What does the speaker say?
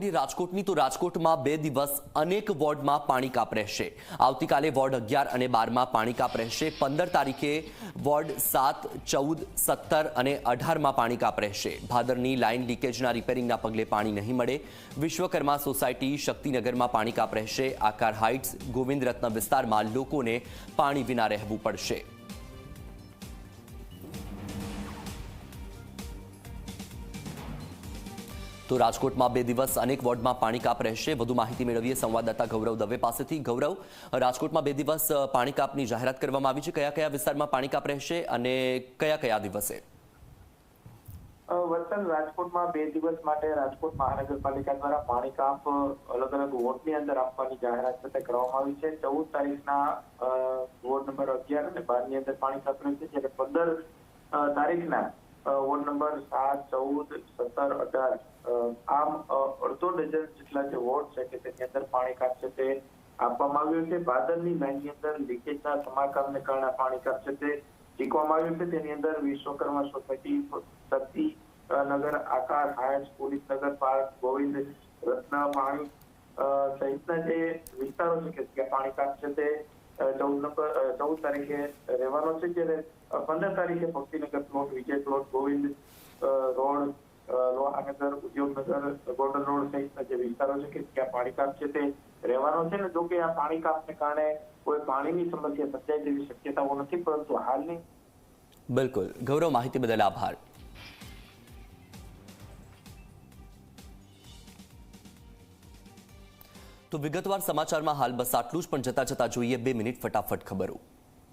રાજકોટની તો રાજકોટમાં બે દિવસ અનેક વોર્ડમાં પાણી કાપ રહેશે. આવતીકાલે વોર્ડ અગિયાર અને બારમાં પાણી કાપ રહેશે. પંદર તારીખે વોર્ડ સાત, ચૌદ, સત્તર અને અઢારમાં પાણી કાપ રહેશે. ભાદરની લાઇન લીકેજના રિપેરિંગના પગલે પાણી નહીં મળે. વિશ્વકર્મા સોસાયટી શક્તિનગરમાં પાણી કાપ રહેશે. આકાર હાઇટ્સ ગોવિંદ રત્ન વિસ્તારમાં લોકોને પાણી વિના રહેવું પડશે. તો રાજકોટમાં બે દિવસ અનેક વોર્ડમાં પાણી કાપ રહેશે. વધુ માહિતી મેળવીએ સંવાદદાતા ગૌરવ દવે પાસેથી. ગૌરવ રાજકોટમાં બે દિવસ પાણી કાપની જાહેરાત કરવામાં આવી છે. કયા કયા વિસ્તારમાં પાણી કાપ રહેશે અને કયા કયા દિવસે? અ, રાજકોટમાં બે દિવસ માટે રાજકોટ મહાનગરપાલિકા દ્વારા પાણી કાપ અલગ અલગ વોર્ડની અંદર આપવાની જાહેરાત સાથે કરવામાં આવી છે. ચૌદ તારીખના વોર્ડ નંબર અગિયાર અને બારની અંદર પાણી કાપ રહેશે. જ્યારે પંદર તારીખના વોર્ડ નંબર સાત, ચૌદ, સત્તર, અઢાર. આમ અડધો ડઝન જેટલા જે વોર્ડ છે કે તેની અંદર પાણી કાપ છે તે આપવામાં આવ્યું છે. ભાદરની લાઇનની અંદર લીકેજના સમારકામને કારણે પાણી કાપ છે તે શીખવામાં આવ્યું છે. તેની અંદર વિશ્વકર્મા સોસાયટી, શક્તિ નગર, આકાર હાયસ પોલીસ નગર, પાર્ક, ગોવિંદ, રત્ન પાણી સહિતના જે વિસ્તારો છે કે પાણી કાપ છે તે ચૌદ તારીખે રહેવાનો છે જ્યારે પંદર તારીખે Bhaktinagar plot, Vijay plot, Govind road Lohanagar, Udyognagar golden road સહિતના જે વિસ્તારો છે કે ત્યાં પાણી કાપ છે તે રહેવાનો છે ને જોકે આ પાણી કાપને કારણે કોઈ પાણીની સમસ્યા સર્જાય તેવી શક્યતાઓ નથી, પરંતુ હાલની બિલકુલ. ગૌરવ, માહિતી બદલ આભાર. તો વિગતવાર સમાચારમાં હાલ બસ આટલું જ, પણ જતા જતા જોઈએ બે મિનિટ ફટાફટ ખબરો.